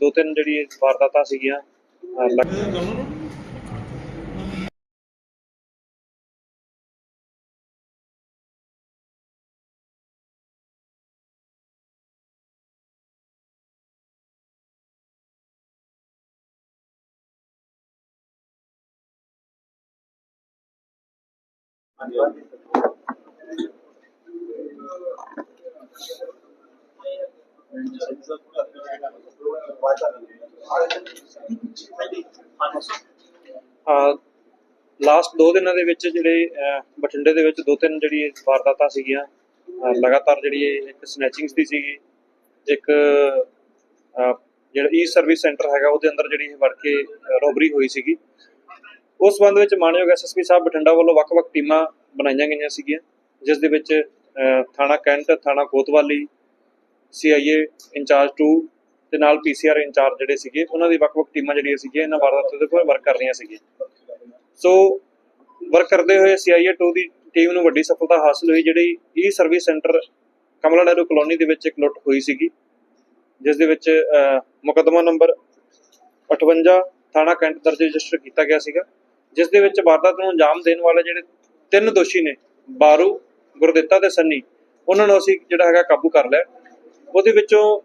ਦੋ ਤਿੰਨ ਜਿਹੜੀ ਵਾਰਦਾਤਾਂ ਸੀਗੀਆਂ ਅਹ ਲੱਗ- ਹਾਂ ਲਾਸਟ ਦੋ ਦਿਨਾਂ ਦੇ ਵਿੱਚ ਜਿਹੜੇ ਬਠਿੰਡੇ ਦੇ ਵਿੱਚ ਦੋ ਤਿੰਨ ਜਿਹੜੀ ਵਾਰਦਾਤਾਂ ਸੀਗੀਆਂ ਲਗਾਤਾਰ ਜਿਹੜੀ ਇਹ ਇੱਕ ਸਨੈਚਿੰਗਸ ਦੀ ਸੀਗੀ, ਇੱਕ ਜਿਹੜਾ ਈ ਸਰਵਿਸ ਸੈਂਟਰ ਹੈਗਾ, ਉਹਦੇ ਅੰਦਰ ਜਿਹੜੀ ਵੜ ਕੇ ਰੋਬਰੀ ਹੋਈ ਸੀਗੀ। ਉਸ ਸੰਬੰਧ ਵਿੱਚ ਮਾਨਯੋਗ ਐਸਐਸਪੀ ਸਾਹਿਬ ਬਠਿੰਡਾ ਵੱਲੋਂ ਵੱਖ-ਵੱਖ ਟੀਮਾਂ ਬਣਾਈਆਂ ਗਈਆਂ ਸੀਗੀਆਂ, ਜਿਸ ਦੇ ਵਿੱਚ ਥਾਣਾ ਕੈਂਟ, ਥਾਣਾ ਕੋਤਵਾਲੀ ਸੀਆਈਏ ਇੰਚਾਰਜ 2 ਤੇ ਨਾਲ ਪੀਸੀਆਰ ਇੰਚਾਰਜ ਜਿਹੜੇ ਸੀਗੇ ਉਹਨਾਂ ਦੀ ਵੱਖ-ਵੱਖ ਟੀਮਾਂ ਜਿਹੜੀਆਂ ਸੀਗੀਆਂ ਇਹਨਾਂ ਵਾਰਦਾਤਾਂ ਦੇ ਉੱਪਰ ਵਰਕ ਕਰ ਰਹੀਆਂ ਸੀਗੀਆਂ। ਸੋ ਵਰਕ ਕਰਦੇ ਹੋਏ ਸੀਆਈਏ 2 ਦੀ ਟੀਮ ਨੂੰ ਵੱਡੀ ਸਫਲਤਾ ਹਾਸਲ ਹੋਈ ਜਿਹੜੀ e service centre Kamla Nehru colony ਦੇ ਵਿੱਚ ਇੱਕ ਲੁੱਟ ਹੋਈ ਸੀਗੀ ਜਿਸ ਦੇ ਵਿੱਚ ਅਹ, ਮੁਕੱਦਮਾ ਨੰਬਰ 58 ਥਾਣਾ ਕੈਂਟ ਦਰਜ ਰਜਿਸਟਰ ਕੀਤਾ ਗਿਆ ਸੀਗਾ ਜਿਸ ਦੇ ਵਿੱਚ ਵਾਰਦਾਤ ਨੂੰ ਅੰਜਾਮ ਦੇਣ ਵਾਲੇ ਜਿਹੜੇ ਤਿੰਨ ਦੋਸ਼ੀ ਨੇ ਬਾਰੂ ਗੁਰਦਿੱਤਾ ਤੇ ਸੰਨੀ ਉਹਨਾਂ ਨੂੰ ਅਸੀਂ ਜਿਹੜਾ ਹੈਗਾ ਕਾਬੂ ਕਰ ਲਿਆ। ਉਹਦੇ ਵਿੱਚੋਂ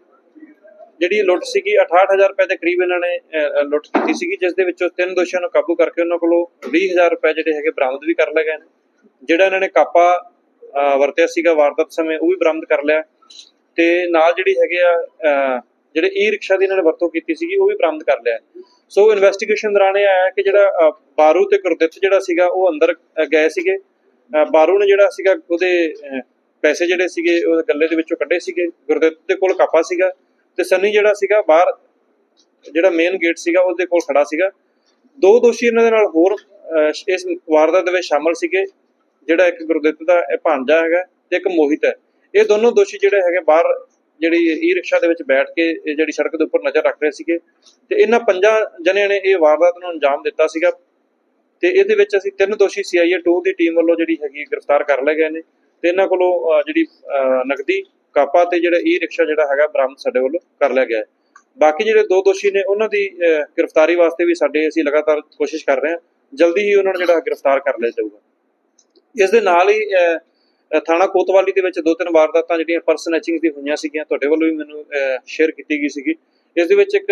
ਜਿਹੜੀ ਲੁੱਟ ਸੀਗੀ 68000 ਰੁਪਏ ਦੇ ਕਰੀਬ ਇਹਨਾਂ ਨੇ ਲੁੱਟ ਕੀਤੀ ਸੀਗੀ, ਜਿਸ ਦੇ ਵਿੱਚੋਂ ਤਿੰਨ ਦੋਸ਼ੀਆਂ ਨੂੰ ਕਾਬੂ ਕਰਕੇ ਉਹਨਾਂ ਕੋਲੋਂ 20000 ਰੁਪਏ ਜਿਹੜੇ ਹੈਗੇ ਬਰਾਮਦ ਵੀ ਕਰ ਲਏ ਗਏ ਨੇ। ਜਿਹੜਾ ਇਹਨਾਂ ਨੇ ਕਾਪਾ ਵਰਤਿਆ ਸੀਗਾ ਵਾਰਦਾਤ ਸਮੇਂ, ਉਹ ਵੀ ਬਰਾਮਦ ਕਰ ਲਿਆ। ਤੇ ਨਾਲ ਜਿਹੜੀ ਹੈਗੇ ਆ ਜਿਹੜੇ ਈ ਰਿਕਸ਼ਾ ਦੀ ਇਹਨਾਂ ਨੇ ਵਰਤੋਂ ਕੀਤੀ ਸੀਗੀ, ਉਹ ਵੀ ਬਰਾਮਦ ਕਰ ਲਿਆ। ਸੋ ਇਨਵੈਸਟੀਗੇਸ਼ਨ ਦੌਰਾਨ ਇਹ ਆਇਆ ਕਿ ਜਿਹੜਾ ਬਾਰੂ ਤੇ ਗੁਰਦਿੱਤ ਜਿਹੜਾ ਸੀਗਾ, ਉਹ ਅੰਦਰ ਗਏ ਸੀਗੇ। ਬਾਰੂ ਨੇ ਜਿਹੜਾ ਸੀਗਾ, ਉਹਦੇ ਪੈਸੇ ਜਿਹੜੇ ਸੀਗੇ, ਉਹ ਗੱਲੇ ਦੇ ਵਿੱਚੋਂ ਕੱਢੇ ਸੀਗੇ। ਗੁਰਦਿੱਤ ਦੇ ਕੋਲ ਕਾਪਾ ਸੀਗਾ। ਤੇ ਸੰਨੀ ਜਿਹੜਾ ਸੀਗਾ ਬਾਹਰ ਜਿਹੜਾ ਮੇਨ ਗੇਟ ਸੀਗਾ ਉਹਦੇ ਕੋਲ ਖੜਾ ਸੀਗਾ। ਦੋ ਦੋਸ਼ੀ ਇਹਨਾਂ ਦੇ ਨਾਲ ਹੋਰ ਇਸ ਵਾਰਦਾਤ ਦੇ ਵਿੱਚ ਸ਼ਾਮਲ ਸੀਗੇ ਜਿਹੜਾ ਇੱਕ ਗੁਰਦਿੱਤ ਦਾ ਇਹ ਭਾਂਜਾ ਹੈਗਾ ਤੇ ਇੱਕ ਮੋਹਿਤ ਹੈ। ਇਹ ਦੋਨੋਂ ਦੋਸ਼ੀ ਜਿਹੜੇ ਹੈਗੇ ਬਾਹਰ ਜਿਹੜੀ ਈ ਰਿਕਸ਼ਾ ਦੇ ਵਿੱਚ ਬੈਠ ਕੇ ਇਹ ਜਿਹੜੀ ਸੜਕ ਦੇ ਉੱਪਰ ਨਜ਼ਰ ਰੱਖ ਰਹੇ ਸੀਗੇ। ਤੇ ਇਹਨਾਂ ਪੰਜਾਂ ਜਣਿਆਂ ਨੇ ਇਹ ਵਾਰਦਾਤ ਨੂੰ ਅੰਜਾਮ ਦਿੱਤਾ ਸੀਗਾ। ਤੇ ਇਹਦੇ ਵਿੱਚ ਅਸੀਂ ਤਿੰਨ ਦੋਸ਼ੀ ਸੀਆਈਏ 2 ਦੀ ਟੀਮ ਵੱਲੋਂ ਜਿਹੜੀ ਹੈਗੀ ਗ੍ਰਿਫਤਾਰ ਕਰ ਲਏ ਗਏ ਨੇ। ਤੇ ਇਹਨਾਂ ਕੋਲੋਂ ਅਹ, ਜਿਹੜੀ ਅਹ, ਨਕਦੀ ਕਾਪਾ ਤੇ ਜਿਹੜਾ ਈ ਰਿਕਸ਼ਾ ਜਿਹੜਾ ਹੈਗਾ ਬਰਾਮਦ ਸਾਡੇ ਵੱਲੋਂ ਕਰ ਲਿਆ ਗਿਆ ਹੈ। ਬਾਕੀ ਜਿਹੜੇ ਦੋ ਦੋਸ਼ੀ ਨੇ, ਉਹਨਾਂ ਦੀ ਗ੍ਰਿਫਤਾਰੀ ਵਾਸਤੇ ਵੀ ਸਾਡੇ ਅਸੀਂ ਲਗਾਤਾਰ ਕੋਸ਼ਿਸ਼ ਕਰ ਰਹੇ ਹਾਂ। ਜਲਦੀ ਹੀ ਉਹਨਾਂ ਨੂੰ ਜਿਹੜਾ ਗ੍ਰਿਫਤਾਰ ਕਰ ਲਿਆ ਜਾਊਗਾ। ਇਸ ਦੇ ਨਾਲ ਹੀ ਥਾਣਾ ਕੋਤਵਾਲੀ ਦੇ ਵਿੱਚ ਦੋ ਤਿੰਨ ਵਾਰਦਾਤਾਂ ਜਿਹੜੀਆਂ ਪਰਸ ਸਨੈਚਿੰਗ ਦੀ ਹੋਈਆਂ ਸੀਗੀਆਂ, ਤੁਹਾਡੇ ਵੱਲੋਂ ਵੀ ਮੈਨੂੰ ਸ਼ੇਅਰ ਕੀਤੀ ਗਈ ਸੀਗੀ। ਇਸ ਦੇ ਵਿੱਚ ਇੱਕ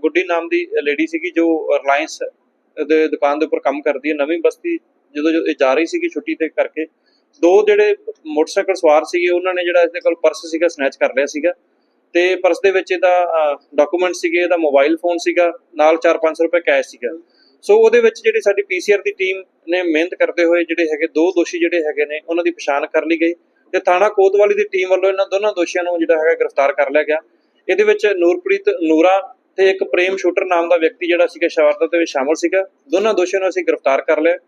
ਗੁੱਡੀ ਨਾਮ ਦੀ ਲੇਡੀ ਸੀਗੀ, ਜੋ ਰਿਲਾਇੰਸ ਦੇ ਦੁਕਾਨ ਦੇ ਉੱਪਰ ਕੰਮ ਕਰਦੀ ਹੈ। ਨਵੀਂ ਬਸਤੀ ਜਦੋਂ ਜੋ ਇਹ ਜਾ ਰਹੀ ਸੀਗੀ ਛੁੱਟੀ ਤੇ ਕਰਕੇ ਦੋ ਜਿਹੜੇ ਮੋਟਰਸਾਈਕਲ ਸਵਾਰ ਸੀਗੇ, ਉਹਨਾਂ ਨੇ ਜਿਹੜਾ ਇਸਦੇ ਕੋਲ ਪਰਸ ਸੀਗਾ ਸਨੈਚ ਕਰ ਲਿਆ ਸੀਗਾ। ਤੇ ਪਰਸ ਦੇ ਵਿੱਚ ਇਹਦਾ ਡਾਕੂਮੈਂਟ ਸੀਗੇ, ਇਹਦਾ ਮੋਬਾਈਲ ਫੋਨ ਸੀਗਾ, ਨਾਲ 4-500 ਰੁਪਏ ਕੈਸ਼ ਸੀਗਾ। ਸੋ ਉਹਦੇ ਵਿੱਚ ਜਿਹੜੀ ਸਾਡੀ ਪੀਸੀਆਰ ਦੀ ਟੀਮ ਨੇ ਮਿਹਨਤ ਕਰਦੇ ਹੋਏ ਜਿਹੜੇ ਹੈਗੇ ਦੋ ਦੋਸ਼ੀ ਜਿਹੜੇ ਹੈਗੇ ਨੇ, ਉਹਨਾਂ ਦੀ ਪਛਾਣ ਕਰ ਲਈ ਗਈ। ਤੇ ਥਾਣਾ ਕੋਤਵਾਲੀ ਦੀ ਟੀਮ ਵੱਲੋਂ ਇਹਨਾਂ ਦੋਨਾਂ ਦੋਸ਼ੀਆਂ ਨੂੰ ਜਿਹੜਾ ਹੈਗਾ ਗ੍ਰਿਫਤਾਰ ਕਰ ਲਿਆ ਗਿਆ। ਇਹਦੇ ਵਿੱਚ ਨੂਰਪ੍ਰੀਤ ਨੂਰਾ ਤੇ ਇੱਕ ਪ੍ਰੇਮ ਸ਼ੂਟਰ ਨਾਮ ਦਾ ਵਿਅਕਤੀ ਜਿਹੜਾ ਸੀਗਾ ਸ਼ਵਾਰਦਾਤ ਦੇ ਵਿੱਚ ਸ਼ਾਮਲ ਸੀਗਾ। ਦੋਨਾਂ ਦੋਸ਼ੀਆਂ ਨੂੰ ਅਸੀਂ ਗ੍ਰਿਫਤਾਰ ਕਰ ਲਿਆ।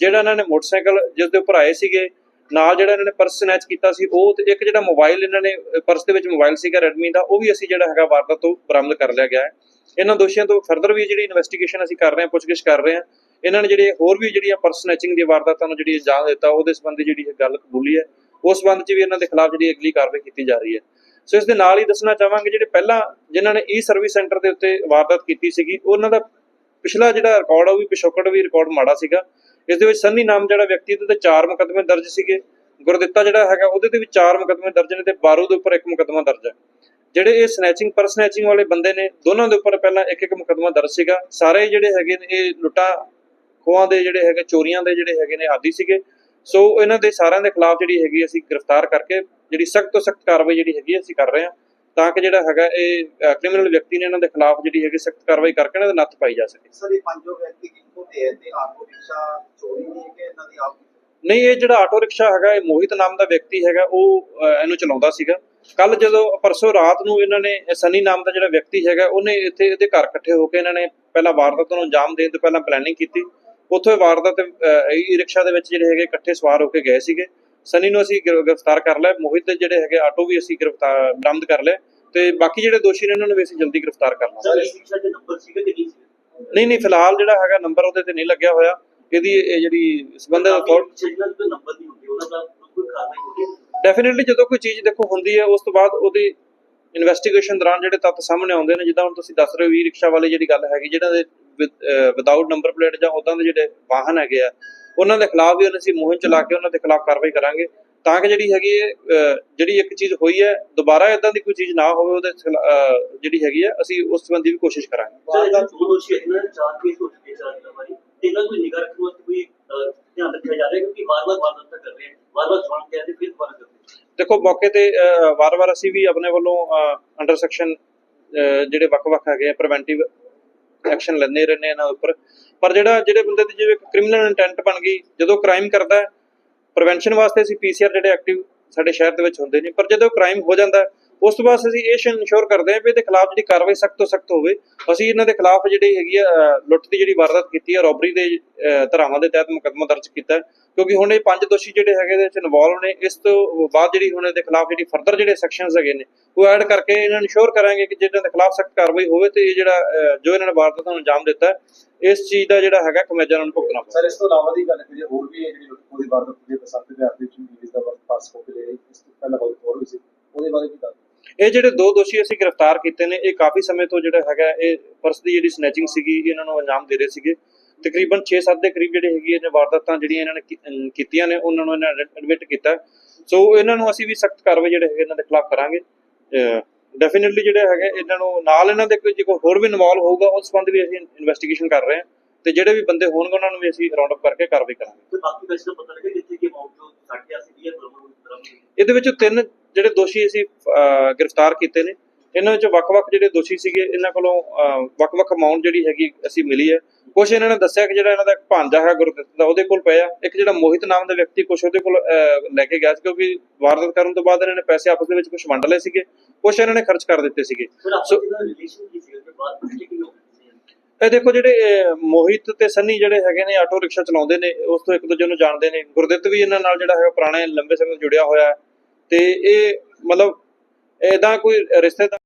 ਜਿਹੜਾ ਇਹਨਾਂ ਨੇ ਮੋਟਰਸਾਈਕਲ ਜਿਸ ਦੇ ਉੱਪਰ ਆਏ ਸੀਗੇ ਨਾਲ ਜਿਹੜਾ ਇਹਨਾਂ ਨੇ ਪਰਸ ਸਨੈਚ ਕੀਤਾ ਸੀ, ਉਹ ਤੇ ਇੱਕ ਜਿਹੜਾ ਮੋਬਾਈਲ ਇਹਨਾਂ ਨੇ ਪਰਸ ਦੇ ਵਿੱਚ ਮੋਬਾਈਲ ਸੀਗਾ ਰੈਡਮੀ ਦਾ, ਉਹ ਵੀ ਅਸੀਂ ਜਿਹੜਾ ਹੈਗਾ ਵਾਰਦਾਤ ਤੋਂ ਬਰਾਮਦ ਕਰ ਲਿਆ ਗਿਆ ਹੈ। ਇਹਨਾਂ ਦੋਸ਼ੀਆਂ ਤੋਂ ਫਰਦਰ ਵੀ ਜਿਹੜੀ ਇਨਵੈਸਟੀਗੇਸ਼ਨ ਅਸੀਂ ਕਰ ਰਹੇ ਹਾਂ, ਪੁੱਛਗਿੱਛ ਕਰ ਰਹੇ ਹਾਂ। ਇਹਨਾਂ ਨੇ ਜਿਹੜੇ ਹੋਰ ਵੀ ਜਿਹੜੀਆਂ ਪਰਸ ਸਨੈਚਿੰਗ ਦੀ ਵਾਰਦਾਤਾਂ ਨੂੰ ਜਿਹੜੀ ਅੰਜਾਮ ਦਿੱਤਾ, ਉਹਦੇ ਸੰਬੰਧੀ ਜਿਹੜੀ ਗੱਲ ਕਬੂਲੀ ਹੈ, ਉਸ ਸੰਬੰਧ 'ਚ ਵੀ ਇਹਨਾਂ ਦੇ ਖਿਲਾਫ ਜਿਹੜੀ ਅਗਲੀ ਕਾਰਵਾਈ ਕੀਤੀ ਜਾ ਰਹੀ ਹੈ। ਸੋ ਇਸ ਦੇ ਨਾਲ ਹੀ ਦੱਸਣਾ ਚਾਹਾਂਗੇ, ਜਿਹੜੇ ਪਹਿਲਾਂ ਜਿਨ੍ਹਾਂ ਨੇ ਈ ਸਰਵਿਸ ਸੈਂਟਰ ਦੇ ਉੱਤੇ ਵਾਰਦਾਤ ਕੀਤੀ ਸੀਗੀ, ਉਹਨਾਂ ਦਾ ਪਿਛਲਾ ਜਿਹੜਾ ਰਿਕਾਰਡ ਆ, ਉਹ ਵੀ ਪਿਛੋਕੜ ਵੀ ਰਿਕਾਰਡ ਮਾੜਾ ਸੀਗਾ। ਇਸ ਦੇ ਵਿੱਚ ਸੰਨੀ ਨਾਮ ਜਿਹੜਾ ਵਿਅਕਤੀ ਤੇ ਚਾਰ ਮੁਕੱਦਮੇ ਦਰਜ ਸੀਗੇ। ਗੁਰਦਿੱਤਾ ਜਿਹੜਾ ਹੈਗਾ, ਉਹਦੇ ਤੇ ਵੀ ਚਾਰ ਮੁਕੱਦਮੇ ਦਰਜ ਨੇ ਤੇ ਬਾਰੂ ਦੇ ਉੱਪਰ ਇੱਕ ਮੁਕੱਦਮਾ ਦਰਜ ਹੈ। ਜਿਹੜੇ ਇਹ ਸਨੈਚਿੰਗ ਪਰ ਸਨੈਚਿੰਗ ਵਾਲੇ ਬੰਦੇ ਨੇ, ਦੋਨਾਂ ਦੇ ਉੱਪਰ ਪਹਿਲਾਂ ਇੱਕ ਇੱਕ ਮੁਕੱਦਮਾ ਦਰਜ ਸੀਗਾ। ਸਾਰੇ ਜਿਹੜੇ ਹੈਗੇ ਨੇ, ਇਹ ਲੁੱਟਾਂ, ਖੋਹਾਂ ਦੇ ਜਿਹੜੇ ਹੈਗੇ, ਚੋਰੀਆਂ ਦੇ ਜਿਹੜੇ ਹੈਗੇ ਨੇ ਆਦੀ ਸੀਗੇ। ਸੋ ਇਹਨਾਂ ਦੇ ਸਾਰਿਆਂ ਦੇ ਖਿਲਾਫ ਜਿਹੜੀ ਹੈਗੀ ਅਸੀਂ ਗ੍ਰਿਫਤਾਰ ਕਰਕੇ, ਜਿਹੜੀ ਸਖਤ ਤੋਂ ਸਖਤ ਕਾਰਵਾਈ ਜਿਹੜੀ ਹੈਗੀ ਅਸੀਂ ਕਰ ਰਹੇ ਹਾਂ। ਤਾਂ ਕਿ ਜਿਹੜਾ ਹੈਗਾ, ਇਹ ਕ੍ਰਿਮੀਨਲ ਵਿਅਕਤੀ ਨੇ ਇਹਨਾਂ ਦੇ ਖਿਲਾਫ ਜਿਹੜੀ ਹੈਗੀ ਸਖਤ ਕਾਰਵਾਈ ਕਰਕੇ ਇਹਨਾਂ ਦੇ ਨੱਥ ਪਾਈ ਜਾ ਸਕੇ। ਸਰ, ਇਹ ਪੰਜੋ ਵਿਅਕਤੀ ਕਿੱਥੋਂ ਦੇ ਹੈ ਤੇ ਆਟੋ ਰਿਕਸ਼ਾ ਚੋਰੀ ਨਹੀਂ ਹੈ ਕਿ ਇਹਨਾਂ ਦੀ ਆਪ ਨਹੀਂ ਇਹ ਜਿਹੜਾ ਆਟੋ ਰਿਕਸ਼ਾ ਹੈਗਾ ਇਹ ਮੋਹਿਤ ਨਾਮ ਦਾ ਵਿਅਕਤੀ ਹੈਗਾ ਉਹ ਅਹ, ਇਹਨੂੰ ਚਲਾਉਂਦਾ ਸੀਗਾ। ਕੱਲ ਜਦੋਂ ਪਰਸੋਂ ਰਾਤ ਨੂੰ ਇਹਨਾਂ ਨੇ ਇਹ ਸਨੀ ਨਾਮ ਦਾ ਜਿਹੜਾ ਵਿਅਕਤੀ ਹੈਗਾ ਉਹਨੇ ਇੱਥੇ ਇਹਦੇ ਘਰ ਇਕੱਠੇ ਹੋ ਕੇ ਇਹਨਾਂ ਨੇ ਪਹਿਲਾਂ ਵਾਰਦਾਤ ਨੂੰ ਅੰਜਾਮ ਦੇਣ ਤੋਂ ਪਹਿਲਾਂ ਪਲੈਨਿੰਗ ਕੀਤੀ। ਉੱਥੋਂ ਇਹ ਵਾਰਦਾਤ ਈ ਰਿਕਸ਼ਾ ਦੇ ਵਿੱਚ ਜਿਹੜੇ ਹੈਗੇ ਇਕੱਠੇ ਸਵਾਰ ਹੋ ਕੇ ਗਏ ਸੀਗੇ। ਸਨੀ ਨੂੰ ਅਸੀਂ ਗ੍ਰਿ- ਗ੍ਰਿਫਤਾਰ ਕਰ ਲਿਆ। ਮੋਹਿਤ ਦੇ ਜਿਹੜੇ ਹੈਗੇ ਆਟੋ ਵੀ ਅਸੀਂ ਗ੍ਰਿਫਤਾਰ ਬਰਾਮਦ ਕਰ ਲਏ ਤੇ ਬਾਕੀ ਜਿਹੜੇ ਦੋਸ਼ੀ ਨੇ ਇਹਨਾਂ ਨੂੰ ਵੀ ਅਸੀਂ ਜਲਦੀ ਗ੍ਰਿਫਤਾਰ ਕਰ ਸਰ ਲਾਂਗੇ ਇਸ ਰਿਕਸ਼ਾ ਦੇ ਨੰਬਰ ਸੀਗਾ ਕਿ ਨਹੀਂ ਸੀ ਨਹੀਂ ਨਹੀਂ ਫਿਲਹਾਲ ਜਿਹੜਾ ਹੈਗਾ ਨੰਬਰ ਉਹਦੇ ਤੇ ਨਹੀਂ ਲੱਗਿਆ ਹੋਇਆ। ਇਹਦੀ ਇਹ ਜਿਹੜੀ ਸੰਬੰਧਿਤ ਅਥਾਰਟੀ ਸਿਗਨਲ ਤੇ ਨੰਬਰ ਨਹੀਂ ਹੁੰਦੇ ਉਹਨਾਂ ਦਾ ਕੋਈ ਕਾਰਵਾਈ ਹੋਣੀ ਡੈਫੀਨਿਟਲੀ ਜਦੋਂ ਕੋਈ ਚੀਜ਼ ਦੇਖੋ ਹੁੰਦੀ ਹੈ ਉਸ ਤੋਂ ਬਾਅਦ ਉਹਦੀ ਇਨਵੈਸਟੀਗੇਸ਼ਨ ਦੌਰਾਨ ਜਿਹੜੇ ਤੱਥ ਸਾਹਮਣੇ ਆਉਂਦੇ ਨੇ ਜਿੱਦਾਂ ਹੁਣ ਤੁਸੀਂ ਦੱਸ ਰਹੇ ਹੋ ਵੀ ਰਿਕਸ਼ਾ ਵਾਲੇ ਜਿਹੜੀ ਗੱਲ ਹੈਗੀ ਜਿਹਨਾਂ ਦੇ ਵਿਦਆਊਟ ਨੰਬਰ ਪਲੇਟ ਜਾਂ ਉਦਾਂ ਦੇ ਜਿਹੜੇ ਵਾਹਨ ਹੈਗੇ ਆ ਉਹਨਾਂ ਦੇ ਖਿਲਾਫ ਵੀ ਅਸੀਂ ਮੁਹਿੰਮ ਚਲਾ ਕੇ ਉਹਨਾਂ ਦੇ ਖਿਲਾਫ ਕਾਰਵਾਈ ਕਰਾਂਗੇ। ਤਾਂ ਕਿ ਜਿਹੜੀ ਹੈਗੀ ਹੈ ਜਿਹੜੀ ਇੱਕ ਚੀਜ਼ ਹੋਈ ਹੈ ਦੁਬਾਰਾ ਇਦਾਂ ਦੀ ਕੋਈ ਚੀਜ਼ ਨਾ ਹੋਵੇ ਉਹਦੇ ਜਿਹੜੀ ਹੈਗੀ ਹੈ ਅਸੀਂ ਉਸ ਸੰਬੰਧੀ ਵੀ ਕੋਸ਼ਿਸ਼ ਕਰਾਂਗੇ। ਇਹਨਾਂ ਕੋਈ ਕੋਈ ਧਿਆਨ ਰੱਖਿਆ ਜਾ ਰਿਹਾ ਕਿਉਂਕਿ ਵਾਰ-ਵਾਰ ਵਾਰਦਾਤਾਂ ਕਰ ਰਹੇ ਹਨ ਵਾਰ-ਵਾਰ ਸੁਣ ਕੇ ਫਿਰ ਕਰਦੇ। ਦੇਖੋ ਮੌਕੇ ਤੇ ਵਾਰ-ਵਾਰ ਅਸੀਂ ਵੀ ਆਪਣੇ ਵੱਲੋਂ ਅੰਡਰ ਸੈਕਸ਼ਨ ਜਿਹੜੇ ਵੱਖ-ਵੱਖ ਹੈਗੇ ਆ ਪ੍ਰੀਵੈਂਟਿਵ ਐਕਸ਼ਨ ਲੈਂਦੇ ਰਹਿੰਦੇ ਇਹਨਾਂ ਉੱਪਰ। ਪਰ ਜਿਹੜਾ ਜਿਹੜੇ ਬੰਦੇ ਦੀ ਜਿਵੇਂ ਕ੍ਰਿਮੀਨਲ ਇੰਟੈਂਟ ਬਣ ਗਈ ਜਦੋਂ ਕ੍ਰਾਈਮ ਕਰਦਾ ਪ੍ਰੀਵੈਂਸ਼ਨ ਵਾਸਤੇ ਅਸੀਂ ਪੀਸੀਆਰ ਜਿਹੜੇ ਐਕਟਿਵ ਸਾਡੇ ਸ਼ਹਿਰ ਦੇ ਵਿੱਚ ਹੁੰਦੇ ਨੇ ਪਰ ਜਦੋਂ ਕ੍ਰਾਈਮ ਹੋ ਜਾਂਦਾ ਉਸ ਤੋਂ ਬਾਅਦ ਅਸੀਂ ਇਹ ਇਨਸ਼ੋਰ ਕਰਦੇ ਹਾਂ ਵੀ ਇਹਦੇ ਖਿਲਾਫ ਜਿਹੜੀ ਕਾਰਵਾਈ ਸਖਤ ਤੋਂ ਸਖਤ ਹੋਵੇ। ਅਸੀਂ ਇਹਨਾਂ ਦੇ ਖਿਲਾਫ ਜਿਹੜੀ ਹੈਗੀ ਆ ਲੁੱਟ ਦੀ ਜਿਹੜੀ ਵਾਰਦਾਤ ਕੀਤੀ ਹੈ ਰੋਬਰੀ ਦੇ ਅਹ, ਦੇ ਤਹਿਤ ਮੁਕੱਦਮਾ ਦਰਜ ਕੀਤਾ ਕਿਉਂਕਿ ਹੁਣ ਇਹ ਪੰਜ ਦੋਸ਼ੀ ਜਿਹੜੇ ਹੈਗੇ ਇਹਦੇ ਵਿੱਚ ਇਨਵੋਲਵ ਨੇ ਇਸ ਤੋਂ ਬਾਅਦ ਜਿਹੜੀ ਹੁਣ ਇਹਦੇ ਖਿਲਾਫ ਜਿਹੜੀ ਫਰਦਰ ਜਿਹੜੇ ਸੈਕਸ਼ਨਸ ਹੈਗੇ ਨੇ ਉਹ ਐਡ ਕਰਕੇ ਇਹਨਾਂ ਨੂੰ ਇਨਸ਼ੋਰ ਕਰਾਂਗੇ ਕਿ ਜਿਹਨਾਂ ਦੇ ਖਿਲਾਫ ਸਖਤ ਕਾਰਵਾਈ ਹੋਵੇ ਤੇ ਇਹ ਜਿਹੜਾ ਜੋ ਇਹਨਾਂ ਨੇ ਵਾਰਦਾਤ ਨੂੰ ਅੰਜਾਮ ਦਿੱਤਾ ਇਸ ਚੀਜ਼ ਦਾ ਜਿਹੜਾ ਹੈਗਾ ਖਮਿਆਜਾ ਨੂੰ ਭੁਗਤਣਾ ਪਊਗਾ। ਸਰ ਇਸ ਤੋਂ ਇਲਾਵਾ ਦੀ ਗੱਲ ਕਰੀਏ ਹੋਰ ਵੀ ਹੈ ਜਿਹੜੀ ਲੁੱਟਖੋ ਦੀ ਵਾਰਦਾਤ ਹੋਈ ਹੈ ਬਸੰਤ ਵਿਹਾਰ ਦੇ ਵਿੱਚ ਵੀ ਦਾ ਪਾਸਪੋਰਟ ਲੈ ਇਸ ਤੋਂ ਪਹਿਲਾਂ ਹੋਰ ਵੀ ਸੀ ਉਹਦੇ ਬਾਰੇ ਕੀ ਦੱਸ ਇਹ ਜਿਹੜੇ ਦੋ ਦੋਸ਼ੀ ਅਸੀਂ ਗ੍ਰਿਫਤਾਰ ਕੀਤੇ ਨੇ ਇਹ ਕਾਫੀ ਸਮੇਂ ਤੋਂ ਜਿਹੜਾ ਹੈਗਾ ਇਹ ਪਰਸ ਦੀ ਜਿਹੜੀ ਸਨੈਚਿੰਗ ਸੀਗੀ ਇਹਨਾਂ ਨੂੰ ਅੰਜਾਮ ਦੇ ਰਹੇ ਸੀਗੇ। ਤਕਰੀਬਨ 6-7 ਦੇ ਕਰੀਬ ਜਿਹੜੇ ਹੈਗੀ ਇਹ ਵਾਰਦਾਤਾਂ ਜਿਹੜੀਆਂ ਇਹਨਾਂ ਨੇ ਕੀਤੀਆਂ ਨੇ ਉਹਨਾਂ ਨੂੰ ਇਹਨਾਂ ਨੇ ਐਡਮਿਟ ਕੀਤਾ। ਹੈ। ਸੋ ਇਹਨਾਂ ਨੂੰ ਅਸੀਂ ਵੀ ਸਖਤ ਕਾਰਵਾਈ ਜਿਹੜੇ ਹੈਗੇ ਇਹਨਾਂ ਦੇ ਖਿਲਾਫ ਕਰਾਂਗੇ। ਡੈਫੀਨਿਟਲੀ ਜਿਹੜੇ ਹੈਗੇ ਇਹਨਾਂ ਨੂੰ ਨਾਲ ਇਹਨਾਂ ਦੇ ਕੋਈ ਜੇ ਕੋਈ ਹੋਰ ਵੀ ਇਨਵੋਲਵ ਹੋਊਗਾ ਉਸ ਸੰਬੰਧ ਵੀ ਅਸੀਂ ਇਨਵੈਸਟੀਗੇਸ਼ਨ ਕਰ ਰਹੇ ਹਾਂ। ਤੇ ਜਿਹੜੇ ਵੀ ਬੰਦੇ ਹੋਣਗੇ ਉਹਨਾਂ ਨੂੰ ਵੀ ਅਸੀਂ ਰਾਉਂਡ ਅਪ ਕਰਕੇ ਕਾਰਵਾਈ ਕਰਾਂਗੇ। ਤੇ ਬਾਕੀ ਵੈਸੇ ਪਤਾ ਲੱਗੇ ਜਿੱਥੇ ਕਿ ਅਮਾਉਂਟ ਜੋ 60000 ਸੀ ਇਹ ਬਰਾਬਰ ਬਰਾਬਰ ਇਹਦੇ ਵਿੱਚੋਂ ਤਿੰਨ ਜਿਹੜੇ ਦੋਸ਼ੀ ਅਸੀਂ ਗ੍ਰਿਫਤਾਰ ਕੀਤੇ ਨੇ ਇਹਨਾਂ ਵਿੱਚ ਵੱਖ-ਵੱਖ ਜਿਹੜੇ ਦੋਸ਼ੀ ਸੀਗੇ ਇਹਨਾਂ ਕੋਲੋਂ ਵੱਖ-ਵੱਖ ਅਮਾਉਂਟ ਜਿਹੜੀ ਹੈਗੀ ਅਸੀਂ ਮਿਲੀ ਹੈ। ਕੁਝ ਇਹਨਾਂ ਨੇ ਦੱਸਿਆ ਕਿ ਜਿਹੜਾ ਇਹਨਾਂ ਦਾ ਇੱਕ ਭਾਂਜਾ ਹੈ ਗੁਰਦਿੱਤ ਦਾ ਉਹਦੇ ਕੋਲ ਪਿਆ ਇੱਕ ਜਿਹੜਾ ਮੋਹਿਤ ਨਾਮ ਦਾ ਵਿਅਕਤੀ ਕੁਝ ਉਹਦੇ ਕੋਲ ਲੈ ਕੇ ਗਿਆ ਸੀ ਕਿਉਂਕਿ ਵਾਰਦਾਤ ਕਰਨ ਤੋਂ ਬਾਅਦ ਇਹਨਾਂ ਨੇ ਪੈਸੇ ਆਪਸ ਦੇ ਵਿੱਚ ਕੁਝ ਵੰਡ ਲਏ ਸੀਗੇ। ਕੁਝ ਇਹਨਾਂ ਨੇ ਖਰਚ ਕਰ ਦਿੱਤੇ ਸੀਗੇ। ਸੋ- ਹੋ ਇਹ ਦੇਖੋ ਜਿਹੜੇ ਮੋਹਿਤ ਤੇ ਸੰਨੀ ਜਿਹੜੇ ਹੈਗੇ ਨੇ ਆਟੋ ਰਿਕਸ਼ਾ ਚਲਾਉਂਦੇ ਨੇ ਉਸ ਤੋਂ ਇੱਕ ਦੂਜੇ ਨੂੰ ਜਾਣਦੇ ਨੇ। ਗੁਰਦਿੱਤ ਵੀ ਇਹਨਾਂ ਨਾਲ ਜਿਹੜਾ ਹੈਗਾ ਪੁਰਾਣੇ ਲੰਬੇ ਸਮੇਂ ਤੋਂ ਜੁੜਿਆ ਹੋਇਆ ਹੈ। ਤੇ ਇਹ ਮਤਲਬ ਇਦਾਂ ਕੋਈ ਰਿਸ਼ਤੇਦਾਰ